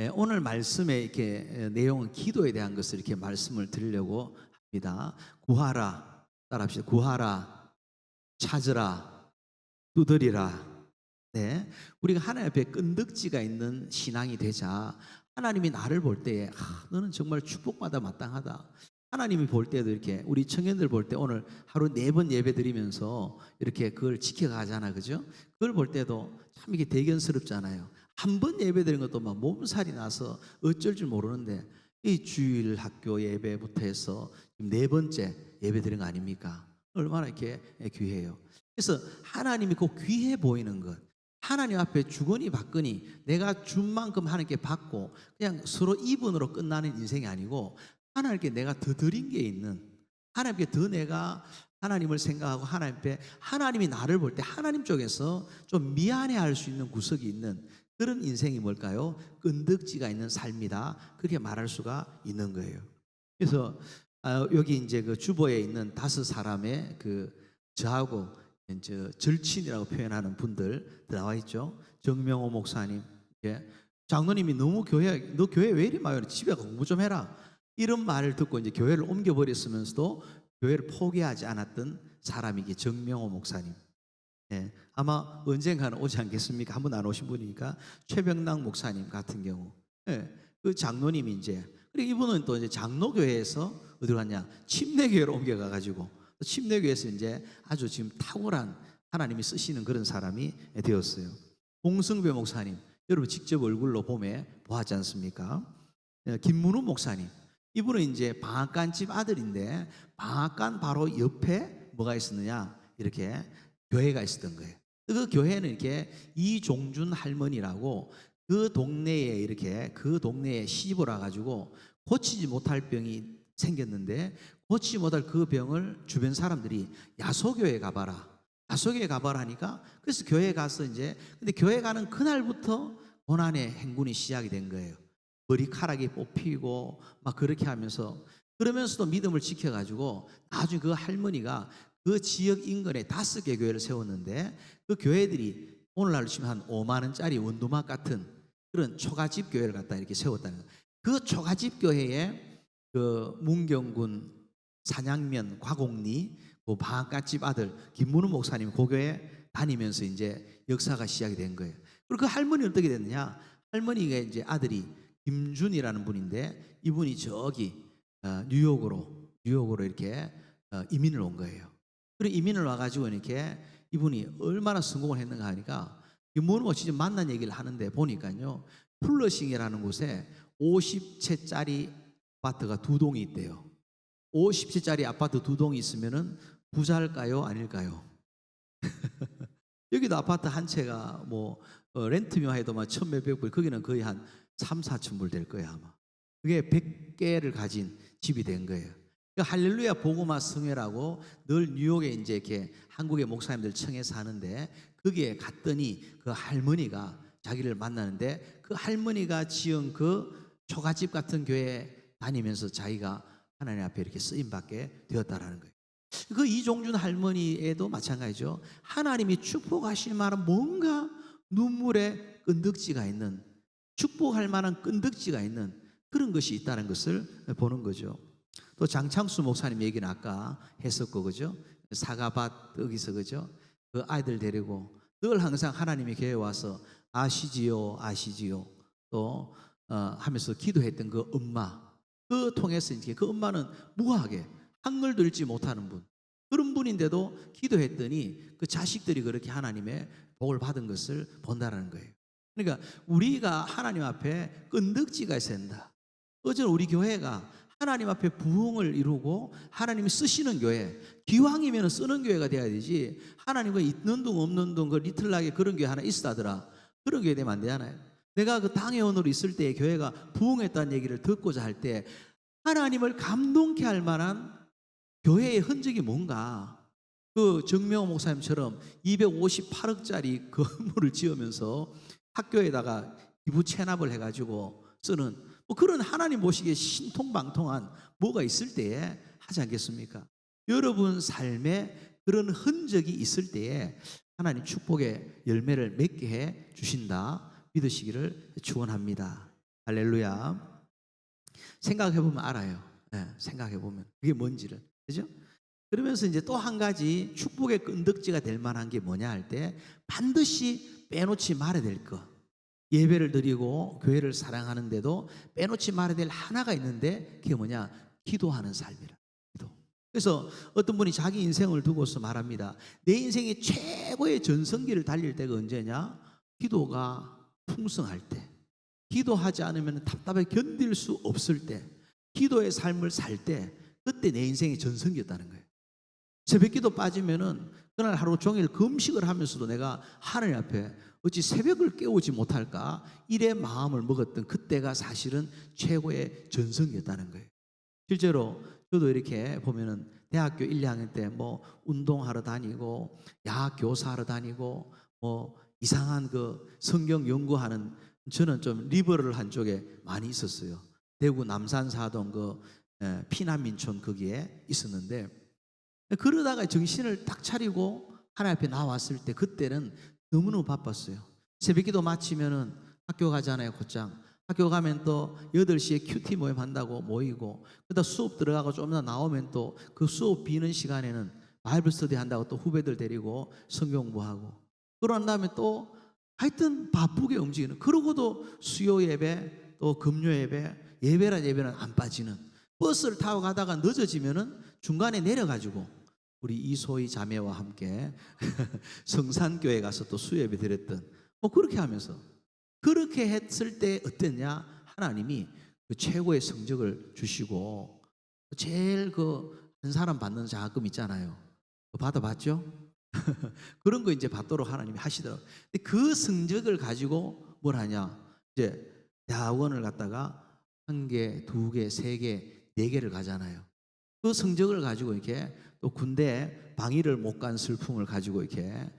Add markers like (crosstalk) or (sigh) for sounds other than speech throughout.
예, 오늘 말씀의 이렇게 예, 내용은 기도에 대한 것을 이렇게 말씀을 드리려고 합니다. 구하라 따라합시다. 구하라 찾으라 두드리라. 네, 우리가 하나님 앞에 끈덕지가 있는 신앙이 되자 하나님이 나를 볼 때에 아, 너는 정말 축복받아 마땅하다. 하나님이 볼 때도 이렇게 우리 청년들 볼 때 오늘 하루 네 번 예배 드리면서 이렇게 그걸 지켜가잖아, 그죠? 그걸 볼 때도 참 이게 대견스럽잖아요. 한 번 예배 드리는 것도 막 몸살이 나서 어쩔 줄 모르는데 이 주일 학교 예배부터 해서 네 번째 예배 드린 거 아닙니까? 얼마나 이렇게 귀해요. 그래서 하나님이 꼭 귀해 보이는 것. 하나님 앞에 주거니 받거니 내가 준 만큼 하나님께 받고 그냥 서로 이분으로 끝나는 인생이 아니고 하나님께 내가 더 드린 게 있는 하나님께 더 내가 하나님을 생각하고 하나님 앞에 하나님이 나를 볼 때 하나님 쪽에서 좀 미안해 할 수 있는 구석이 있는 그런 인생이 뭘까요? 끈덕지가 있는 삶이다. 그렇게 말할 수가 있는 거예요. 그래서 아, 여기 이제 그 주보에 있는 다섯 사람의 그 저하고 이제 절친이라고 표현하는 분들 나와 있죠. 정명호 목사님, 예. 장로님이 너무 교회 너 교회 왜 이리 마요? 집에 공부 좀 해라. 이런 말을 듣고 이제 교회를 옮겨 버렸으면서도 교회를 포기하지 않았던 사람이 게 정명호 목사님. 예, 아마 언젠가는 오지 않겠습니까? 한 번 안 오신 분이니까 최병락 목사님 같은 경우, 예, 그 장로님이 이제 그리고 이분은 또 이제 장로교회에서 어디 갔냐? 침례교회로 옮겨가 가지고 침례교회에서 이제 아주 지금 탁월한 하나님이 쓰시는 그런 사람이 되었어요. 홍승배 목사님, 여러분 직접 얼굴로 봄에 보았지 않습니까? 예, 김문우 목사님, 이분은 이제 방앗간 집 아들인데 방앗간 바로 옆에 뭐가 있었느냐? 이렇게 교회가 있었던 거예요. 그 교회는 이렇게 이종준 할머니라고 그 동네에 이렇게 그 동네에 시집을 와가지고 고치지 못할 병이 생겼는데 고치지 못할 그 병을 주변 사람들이 야소교회 가봐라. 야소교회 가봐라 하니까 그래서 교회 가서 이제 근데 교회 가는 그날부터 고난의 행군이 시작이 된 거예요. 머리카락이 뽑히고 막 그렇게 하면서 그러면서도 믿음을 지켜가지고 나중에 그 할머니가 그 지역 인근에 다섯 개 교회를 세웠는데 그 교회들이 오늘날로 치면 한 5만 원짜리 원두막 같은 그런 초가집 교회를 갖다 이렇게 세웠다는 거예요. 그 초가집 교회에 그 문경군 산양면 과곡리 그 방앗간집 아들 김문우 목사님 그 교회 다니면서 이제 역사가 시작이 된 거예요. 그리고 그 할머니는 어떻게 됐느냐? 할머니가 이제 아들이 김준이라는 분인데 이분이 저기 어, 뉴욕으로 뉴욕으로 이렇게 어, 이민을 온 거예요. 그리고 이민을 와가지고 이렇게 이분이 얼마나 성공을 했는가 하니까 김문우가 진짜 만난 얘기를 하는데 보니까요 플러싱이라는 곳에 50채짜리 아파트가 두 동이 있대요. 50채짜리 아파트 두 동이 있으면은 부자일까요? 아닐까요? (laughs) 여기도 아파트 한 채가 뭐 어, 렌트며 해도 막 천몇백 불, 거기는 거의 한 3, 4천 불 될 거예요 아마. 그게 100개를 가진 집이 된 거예요. 그 할렐루야 보고마 성회라고 늘 뉴욕에 이제 이렇게 한국의 목사님들 청해 사는데 거기에 갔더니 그 할머니가 자기를 만나는데 그 할머니가 지은 그 초가집 같은 교회 다니면서 자기가 하나님 앞에 이렇게 쓰임 받게 되었다라는 거예요. 그 이종준 할머니에도 마찬가지죠. 하나님이 축복하실 만한 뭔가 눈물에 끈덕지가 있는 축복할 만한 끈덕지가 있는 그런 것이 있다는 것을 보는 거죠. 또 장창수 목사님 얘기는 아까 했었고 그죠? 사과밭 여기서 그죠? 그 아이들 데리고 늘 항상 하나님의 교회 와서 아시지요 아시지요 또 어, 하면서 기도했던 그 엄마 그 통해서 이제 그 엄마는 무하게 한글도 읽지 못하는 분 그런 분인데도 기도했더니 그 자식들이 그렇게 하나님의 복을 받은 것을 본다라는 거예요. 그러니까 우리가 하나님 앞에 끈덕지가 있어야 된다. 어제 우리 교회가 하나님 앞에 부흥을 이루고 하나님이 쓰시는 교회, 기왕이면 쓰는 교회가 돼야 되지. 하나님과 있는 둥 없는 둥그 리틀락에 그런 교회 하나 있다더라. 그런 교회 되면 안 되잖아요. 내가 그 당회원으로 있을 때 교회가 부흥했다는 얘기를 듣고자 할 때 하나님을 감동케 할 만한 교회의 흔적이 뭔가 그 정명호 목사님처럼 258억짜리 건물을 지으면서 학교에다가 기부 체납을 해가지고 쓰는 뭐 그런 하나님 보시기에 신통방통한 뭐가 있을 때에 하지 않겠습니까? 여러분 삶에 그런 흔적이 있을 때에 하나님 축복의 열매를 맺게 해 주신다 믿으시기를 축원합니다. 할렐루야. 생각해 보면 알아요. 예, 생각해 보면 그게 뭔지를 그죠? 그러면서 이제 또 한 가지 축복의 끈덕지가 될 만한 게 뭐냐 할 때 반드시 빼놓지 말아야 될 것. 예배를 드리고 교회를 사랑하는데도 빼놓지 말아야 될 하나가 있는데 그게 뭐냐? 기도하는 삶이라. 기도. 그래서 어떤 분이 자기 인생을 두고서 말합니다. 내 인생의 최고의 전성기를 달릴 때가 언제냐? 기도가 풍성할 때. 기도하지 않으면 답답해 견딜 수 없을 때. 기도의 삶을 살 때. 그때 내 인생의 전성기였다는 거예요. 새벽 기도 빠지면은 그날 하루 종일 금식을 하면서도 내가 하나님 앞에 어찌 새벽을 깨우지 못할까 이래 마음을 먹었던 그때가 사실은 최고의 전성기였다는 거예요. 실제로 저도 이렇게 보면은 대학교 1, 2학년 때 뭐 운동하러 다니고 야학 교사하러 다니고 뭐 이상한 그 성경 연구하는 저는 좀 리버럴 한 쪽에 많이 있었어요. 대구 남산 사동 그 에, 피난민촌 거기에 있었는데 그러다가 정신을 딱 차리고 하나님 앞에 나왔을 때 그때는 너무너무 바빴어요. 새벽 기도 마치면은 학교 가잖아요, 곧장. 학교 가면 또 8시에 큐티 모임 한다고 모이고 그러다 수업 들어가고 좀 더 나오면 또 그 수업 비는 시간에는 바이블 스터디 한다고 또 후배들 데리고 성경 공부하고 그런 다음에 또 하여튼 바쁘게 움직이는 그러고도 수요 예배 또 금요 예배 예배란 예배는 안 빠지는 버스를 타고 가다가 늦어지면은 중간에 내려가지고 우리 이소희 자매와 함께 (laughs) 성산교회 가서 또 수예배 드렸던 뭐 그렇게 하면서 그렇게 했을 때 어땠냐? 하나님이 그 최고의 성적을 주시고 제일 그 한 사람 받는 자금 있잖아요. 받아봤죠? (laughs) 그런 거 이제 받도록 하나님이 하시더라고요 그 성적을 가지고 뭘 하냐? 이제 대학원을 갔다가 한 개, 두 개, 세 개, 네 개를 가잖아요. 그 성적을 가지고 이렇게 또 군대 방위를 못 간 슬픔을 가지고 이렇게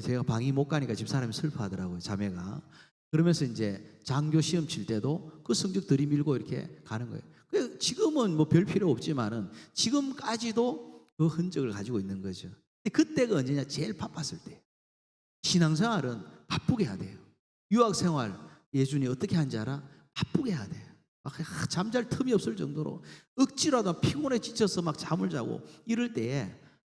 제가 방위 못 가니까 집 사람이 슬퍼하더라고요 자매가 그러면서 이제 장교 시험 칠 때도 그 성적 들이밀고 이렇게 가는 거예요. 그 지금은 뭐 별 필요 없지만은 지금까지도 그 흔적을 가지고 있는 거죠. 그때가 언제냐? 제일 바빴을 때. 신앙생활은 바쁘게 해야 돼요. 유학생활 예준이 어떻게 하는지 알아? 바쁘게 해야 돼요. 막 아, 잠잘 틈이 없을 정도로 억지로도 피곤해 지쳐서 막 잠을 자고 이럴 때에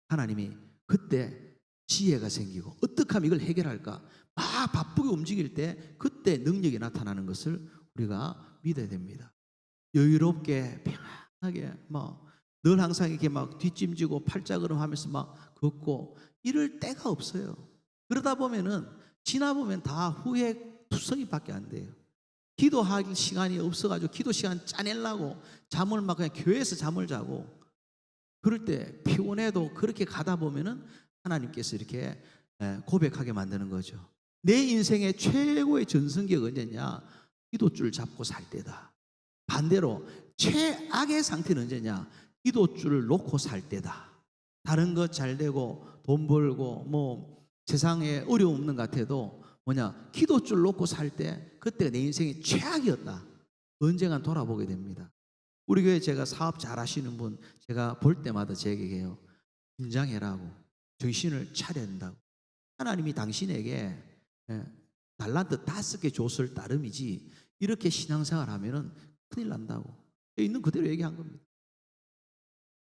하나님이 그때 지혜가 생기고 어떻게 하면 이걸 해결할까 막 바쁘게 움직일 때 그때 능력이 나타나는 것을 우리가 믿어야 됩니다. 여유롭게 평안하게 뭐 늘 항상 이렇게 막 뒷짐지고 팔자걸음 하면서 막 걷고 이럴 때가 없어요. 그러다 보면은 지나 보면 다 후회 투성이밖에 안 돼요. 기도할 시간이 없어가지고 기도 시간 짜내려고 잠을 막 그냥 교회에서 잠을 자고 그럴 때 피곤해도 그렇게 가다 보면은 하나님께서 이렇게 예, 고백하게 만드는 거죠. 내 인생의 최고의 전성기가 언제냐? 기도줄 잡고 살 때다. 반대로 최악의 상태는 언제냐? 기도줄을 놓고 살 때다. 다른 것 잘 되고 돈 벌고 뭐 세상에 어려움 없는 것 같아도 뭐냐? 기도줄 놓고 살 때 그때가 내 인생의 최악이었다. 언젠간 돌아보게 됩니다. 우리 교회 제가 사업 잘 하시는 분 제가 볼 때마다 제 얘기해요. 긴장해라고. 정신을 차려야 된다고. 하나님이 당신에게 예, 달란트 다섯 개 줬을 따름이지 이렇게 신앙생활 하면은 큰일 난다고. 있는 그대로 얘기한 겁니다.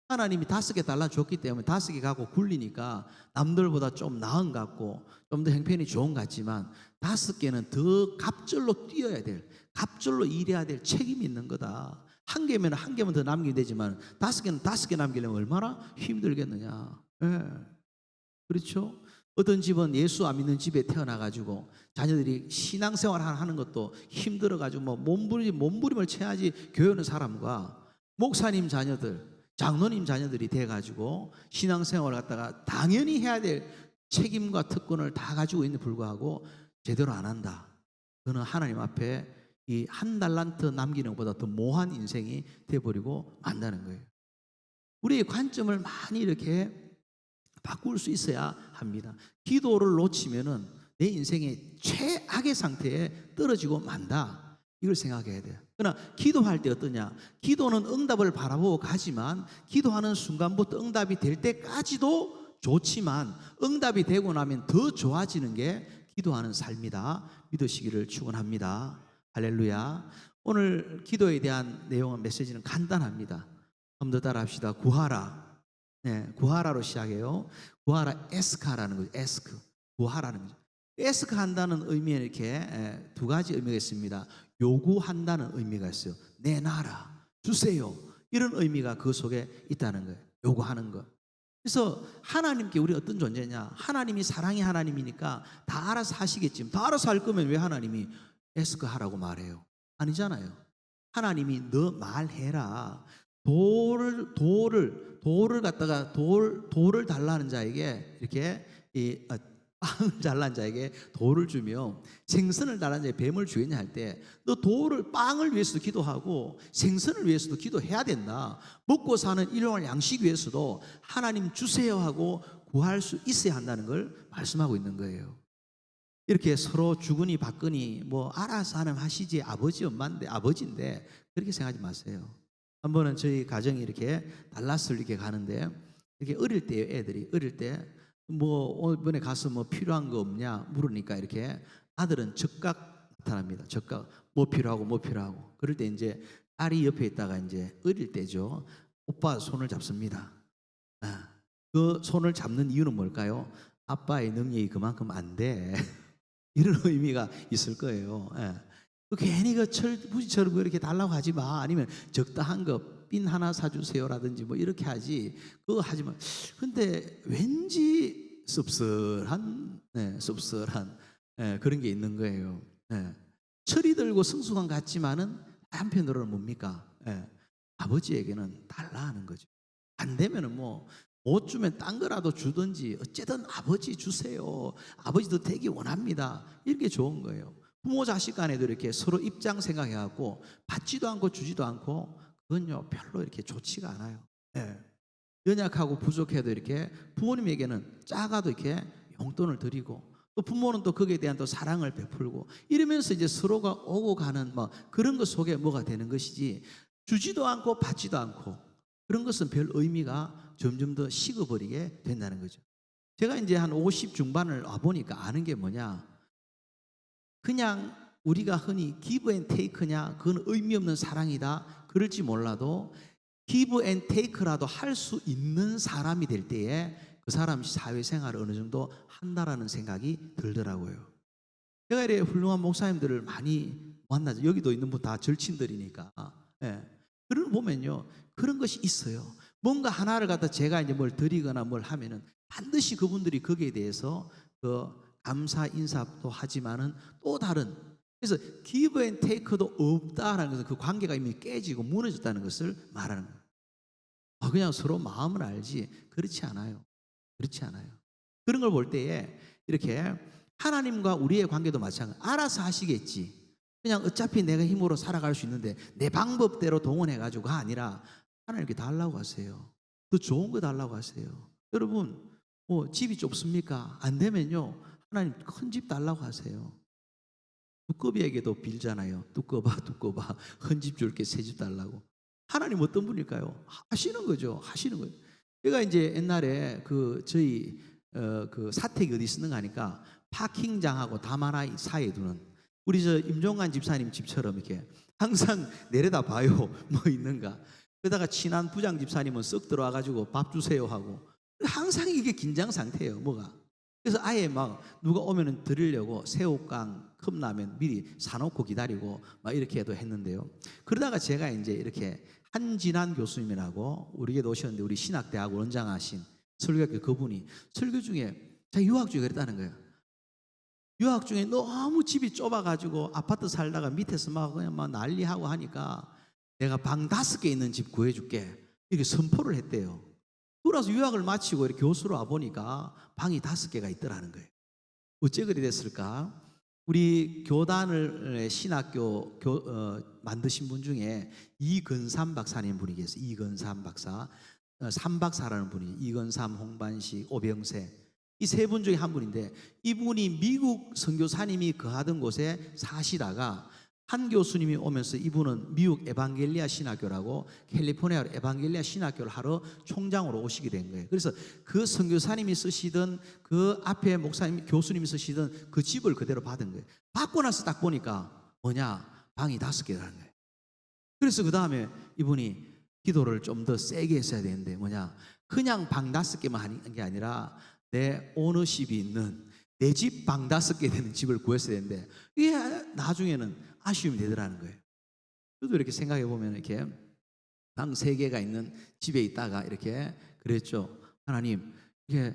하나님이 다섯 개 달라 줬기 때문에 다섯 개 갖고 굴리니까 남들보다 좀 나은 것 같고 좀 더 행편이 좋은 것 같지만 다섯 개는 더 갑절로 뛰어야 될, 갑절로 일해야 될 책임이 있는 거다. 한 개면 한 개만 더 남기면 되지만 다섯 개는 다섯 개 남기려면 얼마나 힘들겠느냐. 예. 그렇죠? 어떤 집은 예수 안 믿는 집에 태어나 가지고 자녀들이 신앙생활 하는 것도 힘들어 가지고 뭐 몸부림 몸부림을 쳐야지 교회 오는 사람과 목사님 자녀들, 장로님 자녀들이 돼 가지고 신앙생활을 갖다가 당연히 해야 될 책임과 특권을 다 가지고 있는 불구하고 제대로 안 한다. 그는 하나님 앞에 이 한 달란트 남기는 것보다 더 모한 인생이 돼 버리고 만다는 거예요. 우리의 관점을 많이 이렇게 바꿀 수 있어야 합니다. 기도를 놓치면은 내 인생의 최악의 상태에 떨어지고 만다. 이걸 생각해야 돼요. 그러나 기도할 때 어떠냐? 기도는 응답을 바라보고 가지만 기도하는 순간부터 응답이 될 때까지도 좋지만 응답이 되고 나면 더 좋아지는 게 기도하는 삶이다. 믿으시기를 축원합니다. 할렐루야. 오늘 기도에 대한 내용은 메시지는 간단합니다. 한 번 더 따라합시다. 구하라. 네, 구하라로 시작해요. 구하라 에스카라는 거죠. 에스크. 구하라는 거죠. 에스크 한다는 의미에 이렇게 에, 두 가지 의미가 있습니다. 요구한다는 의미가 있어요. 내놔라, 주세요. 이런 의미가 그 속에 있다는 거예요. 요구하는 것. 그래서 하나님께 우리 어떤 존재냐? 하나님이 사랑의 하나님이니까 다 알아서 하시겠지만 다 알아서 할 거면 왜 하나님이 에스크 하라고 말해요? 아니잖아요. 하나님이 너 말해라. 돌을 돌을 돌을 갖다가 돌 돌을 달라는 자에게 이렇게 이 아, 빵을 달라는 자에게 돌을 주며 생선을 달라는 자에게 뱀을 주겠냐 할 때 너 돌을 빵을 위해서도 기도하고 생선을 위해서도 기도해야 된다. 먹고 사는 일용할 양식 위해서도 하나님 주세요 하고 구할 수 있어야 한다는 걸 말씀하고 있는 거예요. 이렇게 서로 주거니 받거니 뭐 알아서 하는 하시지 아버지 엄마인데 아버지인데 그렇게 생각하지 마세요. 한 번은 저희 가정이 이렇게 달라스를 이렇게 가는데 이렇게 어릴 때 애들이 어릴 때 뭐 이번에 가서 뭐 필요한 거 없냐 물으니까 이렇게 아들은 적각 나타납니다. 적각 뭐 필요하고 뭐 필요하고 그럴 때 이제 딸이 옆에 있다가 이제 어릴 때죠. 오빠 손을 잡습니다. 아, 그 손을 잡는 이유는 뭘까요? 아빠의 능력이 그만큼 안 돼. (laughs) 이런 의미가 있을 거예요. 예. 그 괜히 그 철 부지처럼 이렇게 달라고 하지 마. 아니면 적당한 거 핀 하나 사주세요라든지 뭐 이렇게 하지. 그거 하지 마. 근데 왠지 씁쓸한, 네, 씁쓸한 예, 그런 게 있는 거예요. 예. 철이 들고 성숙한 같지만은 한편으로는 뭡니까? 예. 아버지에게는 달라 하는 거죠. 안 되면은 뭐 못 주면 딴 거라도 주든지 어쨌든 아버지 주세요. 아버지도 되기 원합니다. 이렇게 좋은 거예요. 부모 자식 간에도 이렇게 서로 입장 생각해갖고 받지도 않고 주지도 않고 그건요 별로 이렇게 좋지가 않아요. 예. 연약하고 부족해도 이렇게 부모님에게는 작아도 이렇게 용돈을 드리고 또 부모는 또 거기에 대한 또 사랑을 베풀고 이러면서 이제 서로가 오고 가는 뭐 그런 것 속에 뭐가 되는 것이지 주지도 않고 받지도 않고 그런 것은 별 의미가 점점 더 식어버리게 된다는 거죠. 제가 이제 한 50 중반을 와 보니까 아는 게 뭐냐. 그냥 우리가 흔히 기브 앤 테이크냐 그건 의미 없는 사랑이다 그럴지 몰라도 기브 앤 테이크라도 할 수 있는 사람이 될 때에 그 사람이 사회생활을 어느 정도 한다라는 생각이 들더라고요. 제가 이래 훌륭한 목사님들을 많이 만나죠. 여기도 있는 분 다 절친들이니까. 예. 그런 거 보면요. 그런 것이 있어요. 뭔가 하나를 갖다 제가 이제 뭘 드리거나 뭘 하면은 반드시 그분들이 거기에 대해서 그 감사 인사도 하지만은 또 다른 그래서 기브 앤 테이크도 없다라는 것은 그 관계가 이미 깨지고 무너졌다는 것을 말하는 거예요. 아, 그냥 서로 마음을 알지 그렇지 않아요. 그렇지 않아요. 그런 걸 볼 때에 이렇게 하나님과 우리의 관계도 마찬가지. 알아서 하시겠지. 그냥 어차피 내가 힘으로 살아갈 수 있는데 내 방법대로 동원해 가지고가 아니라 하나님께 달라고 하세요. 더 좋은 거 달라고 하세요. 여러분, 뭐 집이 좁습니까? 안 되면요. 하나님 큰 집 달라고 하세요. 두꺼비에게도 빌잖아요. 두꺼봐, 두꺼봐. 큰집 줄게 새집 달라고. 하나님 어떤 분일까요? 하시는 거죠. 하시는 거예요. 제가 이제 옛날에 그 저희 어, 그 사택이 어디 쓰는 가 하니까 파킹장하고 다마나 사이에 두는 우리 저 임종관 집사님 집처럼 이렇게 항상 내려다 봐요. (laughs) 뭐 있는가. 그러다가 친한 부장 집사님은 쓱 들어와 가지고 밥 주세요 하고 항상 이게 긴장 상태예요. 뭐가. 그래서 아예 막 누가 오면은 드리려고 새우깡, 컵라면 미리 사놓고 기다리고 막 이렇게 해도 했는데요. 그러다가 제가 이제 이렇게 한진한 교수님이라고 우리에게 오셨는데 우리 신학대학 원장하신 설교학교 그분이 설교 중에 제가 유학 중에 그랬다는 거예요. 유학 중에 너무 집이 좁아가지고 아파트 살다가 밑에서 막 그냥 막 난리하고 하니까 내가 방 다섯 개 있는 집 구해줄게 이렇게 선포를 했대요. 그러서 유학을 마치고 이렇게 교수로 와 보니까 방이 다섯 개가 있더라는 거예요. 어째 그리 됐을까? 우리 교단을 신학교 교, 어, 만드신 분 중에 이근삼 박사님 분이 계세요. 이근삼 박사, 어, 삼박사라는 분이 이근삼, 홍반식, 오병세 이 세 분 중에 한 분인데 이분이 미국 선교사님이 거하던 곳에 사시다가 한 교수님이 오면서 이분은 미국 에반겔리아 신학교라고 캘리포니아 에반겔리아 신학교를 하러 총장으로 오시게 된 거예요. 그래서 그 선교사님이 쓰시던 그 앞에 목사님 교수님이 쓰시던 그 집을 그대로 받은 거예요. 받고 나서 딱 보니까 뭐냐 방이 다섯 개라는 거예요. 그래서 그 다음에 이분이 기도를 좀 더 세게 했어야 되는데 뭐냐 그냥 방 다섯 개만 하는 게 아니라 내 오너십이 있는 내 집 방 다섯 개 되는 집을 구했어야 되는데 이게 나중에는 아쉬움이 되더라는 거예요. 저도 이렇게 생각해 보면 이렇게 방 세 개가 있는 집에 있다가 이렇게 그랬죠. 하나님 이게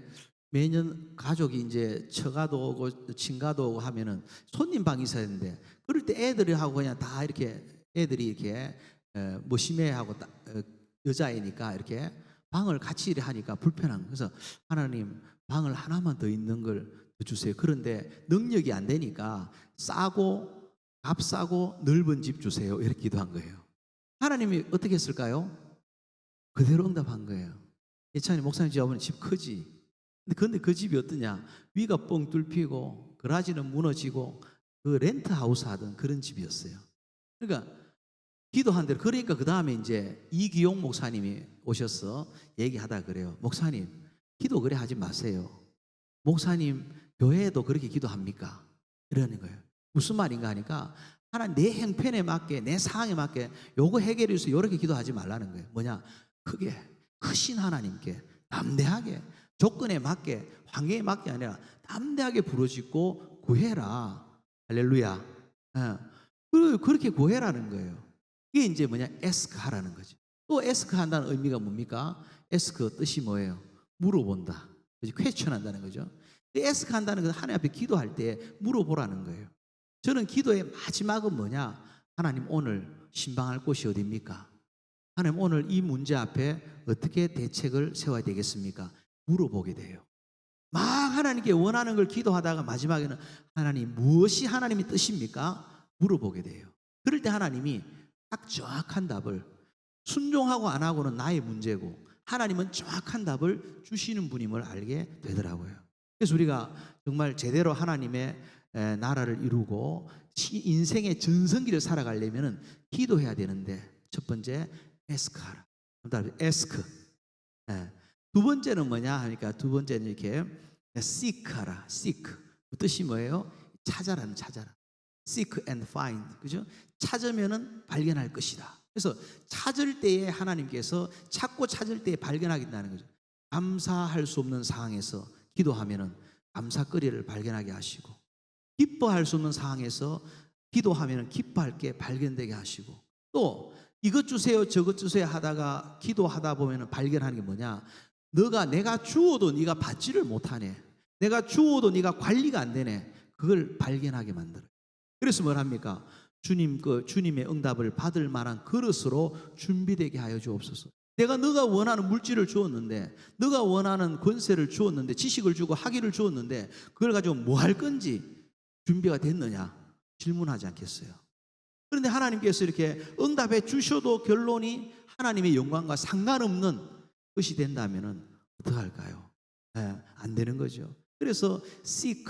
매년 가족이 이제 처가도 오고 친가도 오고 하면은 손님 방이 있어야 되는데 그럴 때 애들이 하고 그냥 다 이렇게 애들이 이렇게 에, 뭐 심해하고 따- 어, 여자애니까 이렇게 방을 같이 하니까 불편한. 그래서 하나님 방을 하나만 더 있는 걸더 주세요. 그런데 능력이 안 되니까 싸고 값싸고 넓은 집 주세요. 이렇게 기도한 거예요. 하나님이 어떻게 했을까요? 그대로 응답한 거예요. 예찬이 목사님 집 아버님 집 크지. 근데 근데 그 집이 어떠냐? 위가 뻥 뚫히고 그라지는 무너지고 그 렌트 하우스 하던 그런 집이었어요. 그러니까 기도한 대로 그러니까 그 다음에 이제 이기용 목사님이 오셔서 얘기하다 그래요. 목사님 기도 그래 하지 마세요. 목사님 교회에도 그렇게 기도합니까? 이러는 거예요. 무슨 말인가 하니까 하나 내 형편에 맞게 내 상황에 맞게 요거 해결해 주세요. 이렇게 기도하지 말라는 거예요. 뭐냐? 크게 크신 하나님께 담대하게 조건에 맞게 환경에 맞게 아니라 담대하게 부르짖고 구해라. 할렐루야. 예. 그- 그렇게 구해라는 거예요. 이게 이제 뭐냐? 에스크 하라는 거죠. 또 에스크 한다는 의미가 뭡니까? 에스크 뜻이 뭐예요? 물어본다. 그죠? 퀘스천 한다는 거죠. 에스크 한다는 건 하나님 앞에 기도할 때 물어보라는 거예요. 저는 기도의 마지막은 뭐냐? 하나님 오늘 신방할 곳이 어디입니까? 하나님 오늘 이 문제 앞에 어떻게 대책을 세워야 되겠습니까? 물어보게 돼요. 막 하나님께 원하는 걸 기도하다가 마지막에는 하나님 무엇이 하나님의 뜻입니까? 물어보게 돼요. 그럴 때 하나님이 딱 정확한 답을 순종하고 안 하고는 나의 문제고 하나님은 정확한 답을 주시는 분임을 알게 되더라고요. 그래서 우리가 정말 제대로 하나님의 에, 나라를 이루고 시- 인생의 전성기를 살아가려면은 기도해야 되는데 첫 번째. 그다음에 에스크. 예. 두 번째는 뭐냐 하니까 두 번째는 이렇게 seek하라. seek. 그 뜻이 뭐예요? 찾아라는 찾아라. seek and find. 그죠? 찾으면은 발견할 것이다. 그래서 찾을 때에 하나님께서 찾고 찾을 때에 발견하겠다는 거죠. 감사할 수 없는 상황에서 기도하면은 감사거리를 발견하게 하시고 기뻐할 수 없는 상황에서 기도하면은 기뻐할 게 발견되게 하시고 또 이것 주세요 저것 주세요 하다가 기도하다 보면은 발견하는 게 뭐냐? 너가 내가 주어도 네가 받지를 못하네. 내가 주어도 네가 관리가 안 되네. 그걸 발견하게 만들어 그래서 뭘 합니까? 주님 그 주님의 응답을 받을 만한 그릇으로 준비되게 하여 주옵소서. 내가 너가 원하는 물질을 주었는데 너가 원하는 권세를 주었는데 지식을 주고 학위를 주었는데 그걸 가지고 뭐 할 건지 준비가 됐느냐 질문하지 않겠어요. 그런데 하나님께서 이렇게 응답해 주셔도 결론이 하나님의 영광과 상관없는 것이 된다면은 어떡할까요? 예, 안 되는 거죠. 그래서 seek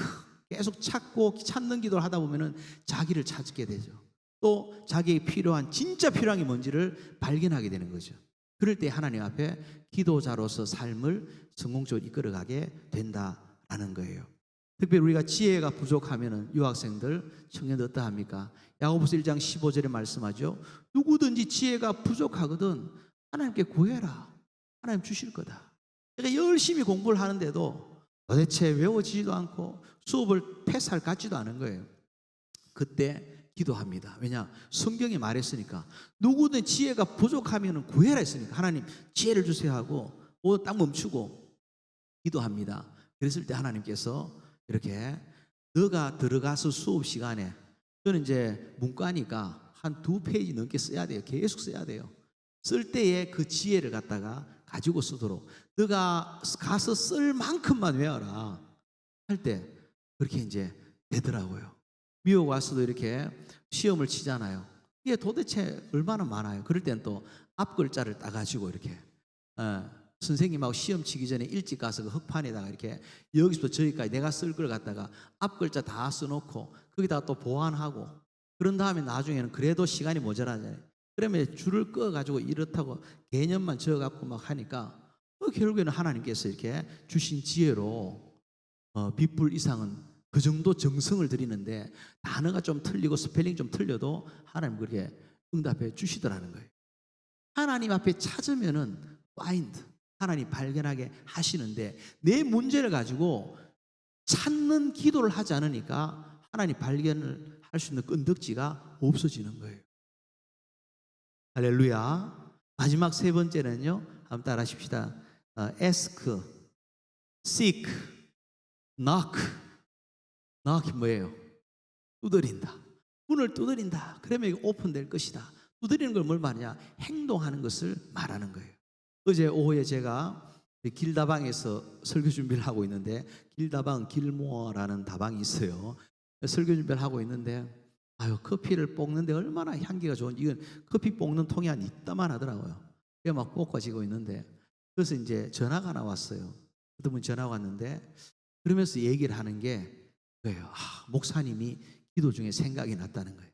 계속 찾고 찾는 기도를 하다 보면은 자기를 찾게 되죠. 또 자기에게 필요한 진짜 필요한 게 뭔지를 발견하게 되는 거죠. 그럴 때 하나님 앞에 기도자로서 삶을 성공적으로 이끌어가게 된다라는 거예요. 특별히 우리가 지혜가 부족하면은 유학생들, 청년들 어떠합니까? 야고보서 1장 15절에 말씀하죠. 누구든지 지혜가 부족하거든 하나님께 구해라. 하나님 주실 거다. 그러니까 열심히 공부를 하는데도 도대체 외워지지도 않고 수업을 패스할 것 같지도 않은 거예요. 그때 기도합니다. 왜냐? 성경이 말했으니까 누구든 지혜가 부족하면 구해라 했으니까 하나님 지혜를 주세요 하고 뭐딱 멈추고 기도합니다. 그랬을 때 하나님께서 이렇게 너가 들어가서 수업 시간에 저는 이제 문과니까 한 두 페이지 넘게 써야 돼요. 계속 써야 돼요. 쓸 때에 그 지혜를 갖다가 가지고 쓰도록 너가 가서 쓸 만큼만 외워라 할 때 그렇게 이제 되더라고요. 미국 와서도 이렇게 시험을 치잖아요. 이게 도대체 얼마나 많아요. 그럴 땐 또 앞 글자를 따가지고 이렇게 어, 선생님하고 시험 치기 전에 일찍 가서 그 흑판에다가 이렇게 여기서부터 저기까지 내가 쓸 걸 갖다가 앞 글자 다 써놓고 거기다가 또 보완하고 그런 다음에 나중에는 그래도 시간이 모자라잖아요. 그러면 줄을 꺼가지고 이렇다고 개념만 적어갖고 막 하니까 어, 결국에는 하나님께서 이렇게 주신 지혜로 어, 빗불 이상은 그 정도 정성을 들이는데 단어가 좀 틀리고 스펠링 좀 틀려도 하나님 그렇게 응답해 주시더라는 거예요. 하나님 앞에 찾으면은 find 하나님 발견하게 하시는데 내 문제를 가지고 찾는 기도를 하지 않으니까 하나님 발견을 할 수 있는 끈덕지가 없어지는 거예요. 할렐루야. 마지막 세 번째는요. 한번 따라 하십시다. 어, ask, seek, knock. knock이 뭐예요? 두드린다. 문을 두드린다. 그러면 이거 오픈될 것이다. 두드리는 걸 뭘 말하냐? 행동하는 것을 말하는 거예요. 어제 오후에 제가 길다방에서 설교 준비를 하고 있는데 길다방 길모어라는 다방이 있어요. 설교 준비를 하고 있는데 아유 커피를 볶는데 얼마나 향기가 좋은지 이건 커피 볶는 통이 한 이따만 하더라고요. 그게 막 볶아지고 있는데 그래서 이제 전화가 나왔어요. 어떤 분 전화가 왔는데 그러면서 얘기를 하는 게 그예요. 아, 목사님이 기도 중에 생각이 났다는 거예요.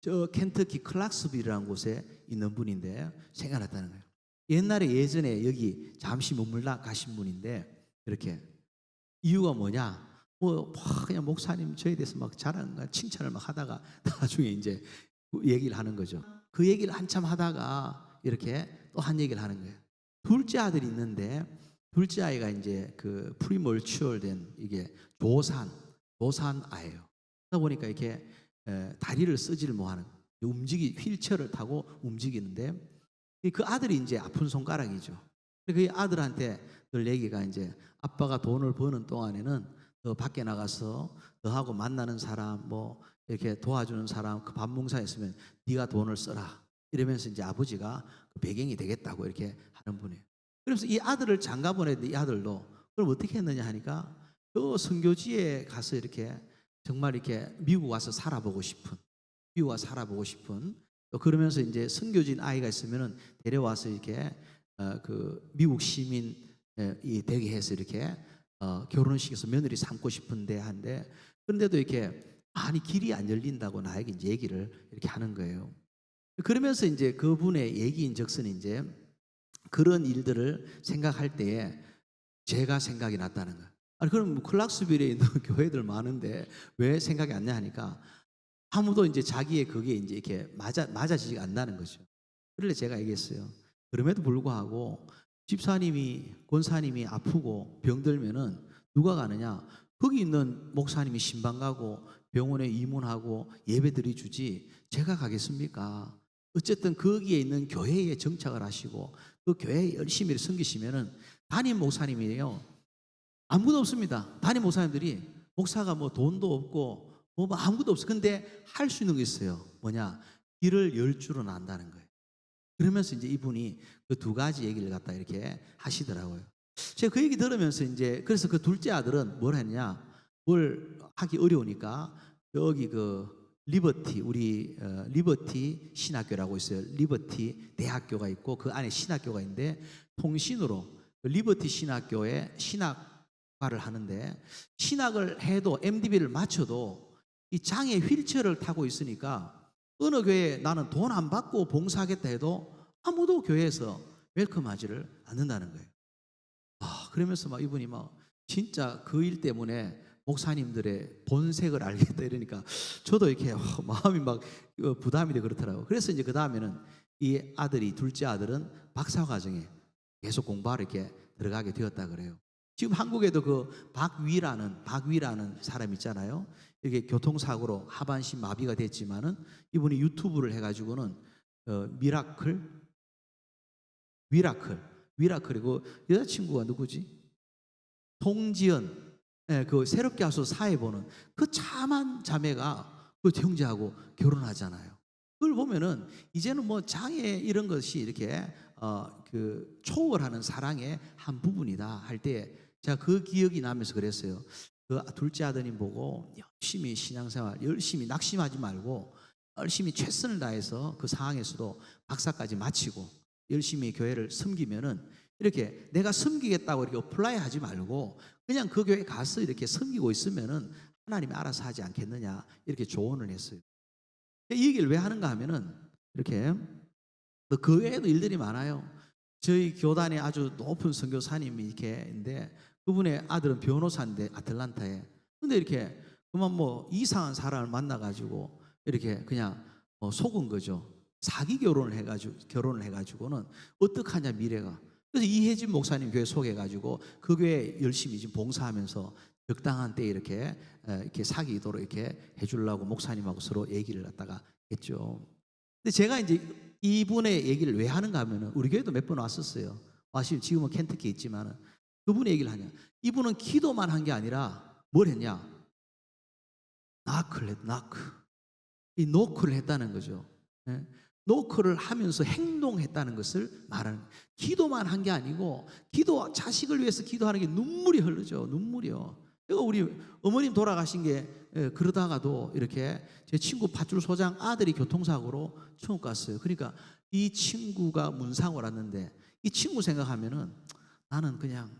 저 켄터키 클락스빌이라는 곳에 있는 분인데 생각났다는 거예요. 옛날에 예전에 여기 잠시 머물러 가신 분인데 이렇게 이유가 뭐냐? 뭐막 그냥 목사님 저에 대해서 막 자랑과 칭찬을 막 하다가 (laughs) 나중에 이제 그 얘기를 하는 거죠. 그 얘기를 한참 하다가 이렇게 또 한 얘기를 하는 거예요. 둘째 아들이 있는데 둘째 아이가 이제 그 프리멀추얼 된 이게 조산 조산 아예요. 그러다 보니까 이렇게 에, 다리를 쓰지를 못하는 움직이 휠체어를 타고 움직이는데 그 아들이 이제 아픈 손가락이죠. 그 아들한테 늘 얘기가 이제 아빠가 돈을 버는 동안에는 너 밖에 나가서 너하고 만나는 사람 뭐 이렇게 도와주는 사람 그 밥뭉사 있으면 네가 돈을 써라 이러면서 이제 아버지가 그 배경이 되겠다고 이렇게 하는 분이에요. 그래서 이 아들을 장가 보냈는데 이 아들도 그럼 어떻게 했느냐 하니까 그 선교지에 가서 이렇게 정말 이렇게 미국 와서 살아보고 싶은 미국 와서 살아보고 싶은 또 그러면서 이제 선교진 아이가 있으면은 데려와서 이렇게 어, 그 미국 시민 이 되게 해서 이렇게 어, 결혼식에서 며느리 삼고 싶은데 한데 그런데도 이렇게 아니 길이 안 열린다고 나에게 이제 얘기를 이렇게 하는 거예요. 그러면서 이제 그분의 얘기인즉슨 이제 그런 일들을 생각할 때에 제가 생각이 났다는 거예요. 아니 그럼 뭐 클락스빌에 있는 (laughs) 교회들 많은데 왜 생각이 안 나 하니까 아무도 이제 자기의 그게 이제 이렇게 맞아 맞아지지가 않는다는 거죠. 그래서 제가 얘기했어요. 그럼에도 불구하고 집사님이 권사님이 아프고 병들면은 누가 가느냐? 거기 있는 목사님이 신방 가고 병원에 입문하고 예배드리 주지 제가 가겠습니까? 어쨌든 거기에 있는 교회에 정착을 하시고 그 교회에 열심히 섬기시면은 담임 목사님이에요. 아무것도 없습니다. 담임 목사님들이 목사가 뭐 돈도 없고 뭐 아무것도 없어. 근데 할 수 있는 게 있어요. 뭐냐? 길을 열 줄은 안다는 거예요. 그러면서 이제 이분이 그 두 가지 얘기를 갖다 이렇게 하시더라고요. 제가 그 얘기 들으면서 이제 그래서 그 둘째 아들은 뭘 했냐? 뭘 하기 어려우니까 여기 그 리버티 우리 어, 리버티 신학교라고 있어요. 리버티 대학교가 있고 그 안에 신학교가 있는데 통신으로 그 리버티 신학교에 신학과를 하는데 신학을 해도 MDB를 맞춰도 이 장애 휠체어를 타고 있으니까 어느 교회에 나는 돈 안 받고 봉사하겠다 해도 아무도 교회에서 웰컴하지를 않는다는 거예요. 아, 그러면서 막 이분이 막 진짜 그 일 때문에 목사님들의 본색을 알겠다 이러니까 저도 이렇게 어, 마음이 막 어, 부담이 돼 그렇더라고요. 그래서 이제 그 다음에는 이 아들이 둘째 아들은 박사 과정에 계속 공부하러 이렇게 들어가게 되었다 그래요. 지금 한국에도 그 박위라는 박위라는 사람 있잖아요. 이렇게 교통사고로 하반신 마비가 됐지만은 이분이 유튜브를 해가지고는 어, 미라클 위라클 위라클이고 여자친구가 누구지? 송지연 예, 그 새롭게 와서 사회 보는 그 참한 자매가 그 형제하고 결혼하잖아요. 그걸 보면은 이제는 뭐 장애 이런 것이 이렇게 어, 그 초월하는 사랑의 한 부분이다 할 때 제가 그 기억이 나면서 그랬어요. 그 둘째 아드님 보고 열심히 신앙생활 열심히 낙심하지 말고 열심히 최선을 다해서 그 상황에서도 박사까지 마치고 열심히 교회를 섬기면은 이렇게 내가 섬기겠다고 이렇게 어플라이 하지 말고 그냥 그 교회 가서 이렇게 섬기고 있으면은 하나님이 알아서 하지 않겠느냐 이렇게 조언을 했어요. 이 얘기를 왜 하는가 하면은 이렇게 또그 외에도 일들이 많아요. 저희 교단에 아주 높은 선교사님이 이렇게 있는데 그분의 아들은 변호사인데 아틀란타에 근데 이렇게 그만 뭐 이상한 사람을 만나가지고 이렇게 그냥 뭐 속은 거죠. 사기 결혼을 해가지고 결혼을 해가지고는 어떡하냐 미래가. 그래서 이혜진 목사님 교회 소개해가지고 그 교회 열심히 지금 봉사하면서 적당한 때 이렇게 에, 이렇게 사귀도록 이렇게 해주려고 목사님하고 서로 얘기를 갖다가 했죠. 근데 제가 이제 이분의 얘기를 왜 하는가 하면은 우리 교회도 몇 번 왔었어요. 와시 지금은 켄터키에 있지만은 그분의 얘기를 하냐. 이분은 기도만 한 게 아니라 뭘 했냐. 나크를 했, 나크. 이 노크를 했다는 거죠. 예? 노크를 하면서 행동했다는 것을 말하는. 기도만 한 게 아니고 기도 자식을 위해서 기도하는 게 눈물이 흐르죠. 눈물이요. 이거 우리 어머님 돌아가신 게 예, 그러다가도 이렇게 제 친구 밧줄 소장 아들이 교통사고로 천국 갔어요. 그러니까 이 친구가 문상을 왔는데 이 친구 생각하면은 나는 그냥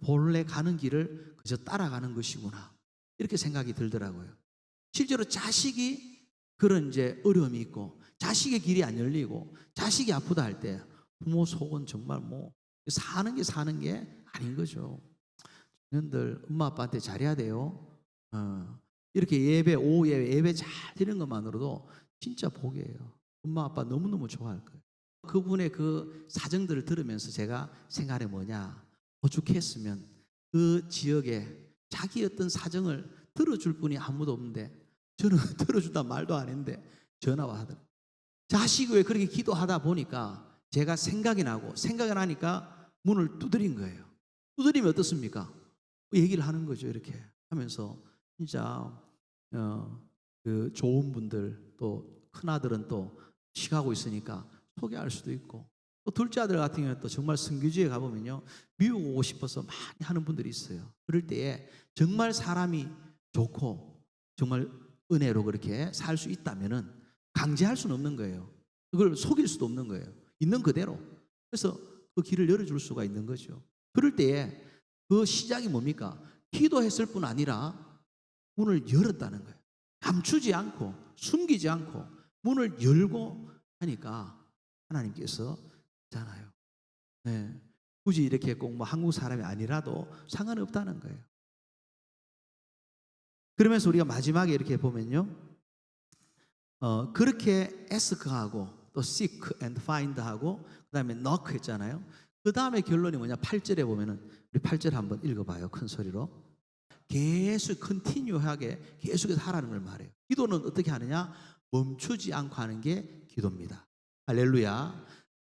본래 가는 길을 그저 따라가는 것이구나 이렇게 생각이 들더라고요. 실제로 자식이 그런 이제 어려움이 있고 자식의 길이 안 열리고 자식이 아프다 할 때 부모 속은 정말 뭐 사는 게 사는 게 아닌 거죠. 청년들 엄마 아빠한테 잘해야 돼요. 어, 이렇게 예배 오후 예배 예배 잘 드리는 것만으로도 진짜 복이에요. 엄마 아빠 너무 너무 좋아할 거예요. 그분의 그 사정들을 들으면서 제가 생각해 뭐냐 오죽했으면 그 지역에 자기 어떤 사정을 들어줄 분이 아무도 없는데 저는 (laughs) 들어준다 말도 안 했는데 전화와 하더라. 자식 왜 그렇게 기도하다 보니까 제가 생각이 나고 생각이 나니까 문을 두드린 거예요. 두드리면 어떻습니까? 얘기를 하는 거죠. 이렇게 하면서 진짜 어, 그 좋은 분들 또 큰아들은 또 쉬가고 있으니까 소개할 수도 있고 또 둘째 아들 같은 경우는 또 정말 선교지에 가보면요 미국 오고 싶어서 많이 하는 분들이 있어요. 그럴 때에 정말 사람이 좋고 정말 은혜로 그렇게 살 수 있다면은 강제할 수는 없는 거예요. 그걸 속일 수도 없는 거예요. 있는 그대로. 그래서 그 길을 열어줄 수가 있는 거죠. 그럴 때에 그 시작이 뭡니까? 기도했을 뿐 아니라 문을 열었다는 거예요. 감추지 않고 숨기지 않고 문을 열고 하니까 하나님께서 잖아요. 네. 굳이 이렇게 꼭 뭐 한국 사람이 아니라도 상관이 없다는 거예요. 그러면서 우리가 마지막에 이렇게 보면요. 어, 그렇게 ask하고 또 seek and find하고 그다음에 knock 했잖아요. 그 다음에 결론이 뭐냐? 8절에 보면은 우리 8절 한번 읽어 봐요. 큰 소리로. 계속 컨티뉴하게 계속해서 하라는 걸 말해요. 기도는 어떻게 하느냐? 멈추지 않고 하는 게 기도입니다. 할렐루야.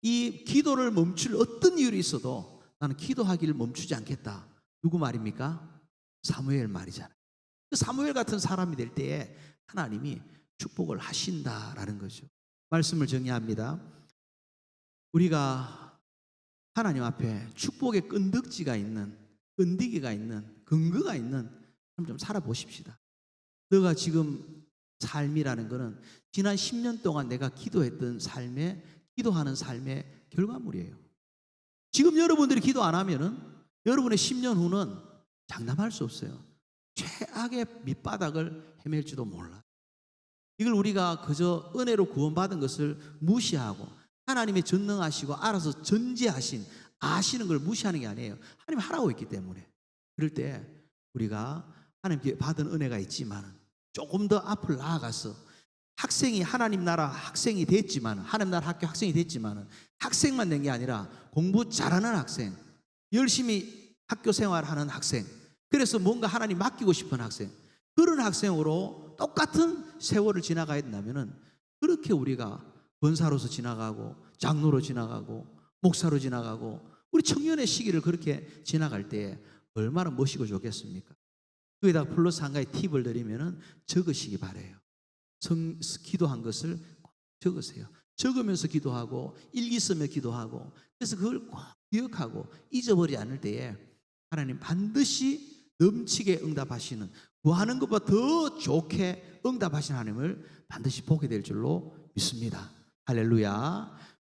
이 기도를 멈출 어떤 이유로 있어도 나는 기도하기를 멈추지 않겠다. 누구 말입니까? 사무엘 말이잖아요. 그 사무엘 같은 사람이 될 때에 하나님이 축복을 하신다라는 거죠. 말씀을 정리합니다. 우리가 하나님 앞에 축복의 끈덕지가 있는 끈디기가 있는 근거가 있는 삶 좀 살아보십시다. 너가 지금 삶이라는 것은 지난 10년 동안 내가 기도했던 삶의 기도하는 삶의 결과물이에요. 지금 여러분들이 기도 안 하면은 여러분의 10년 후는 장담할 수 없어요. 최악의 밑바닥을 헤맬지도 몰라. 이걸 우리가 그저 은혜로 구원받은 것을 무시하고 하나님의 전능하시고 알아서 전지하신 아시는 걸 무시하는 게 아니에요. 하나님 하라고 했기 때문에. 그럴 때 우리가 하나님께 받은 은혜가 있지만 조금 더 앞을 나아가서 학생이 하나님 나라 학생이 됐지만 하나님 나라 학교 학생이 됐지만 학생만 된 게 아니라 공부 잘하는 학생, 열심히 학교 생활하는 학생, 그래서 뭔가 하나님 맡기고 싶은 학생, 그런 학생으로 똑같은 세월을 지나가야 된다면은 그렇게 우리가 권사로서 지나가고 장로로 지나가고 목사로 지나가고 우리 청년의 시기를 그렇게 지나갈 때에 얼마나 멋있고 좋겠습니까? 거기다 플러스 한 가지 팁을 드리면은 적으시기 바래요. 성, 기도한 것을 꼭 적으세요. 적으면서 기도하고 일기 쓰며 기도하고 그래서 그걸 꼭 기억하고 잊어버리지 않을 때에 하나님 반드시 넘치게 응답하시는 구하는 것보다 더 좋게 응답하시는 하나님을 반드시 보게 될 줄로 믿습니다. 할렐루야.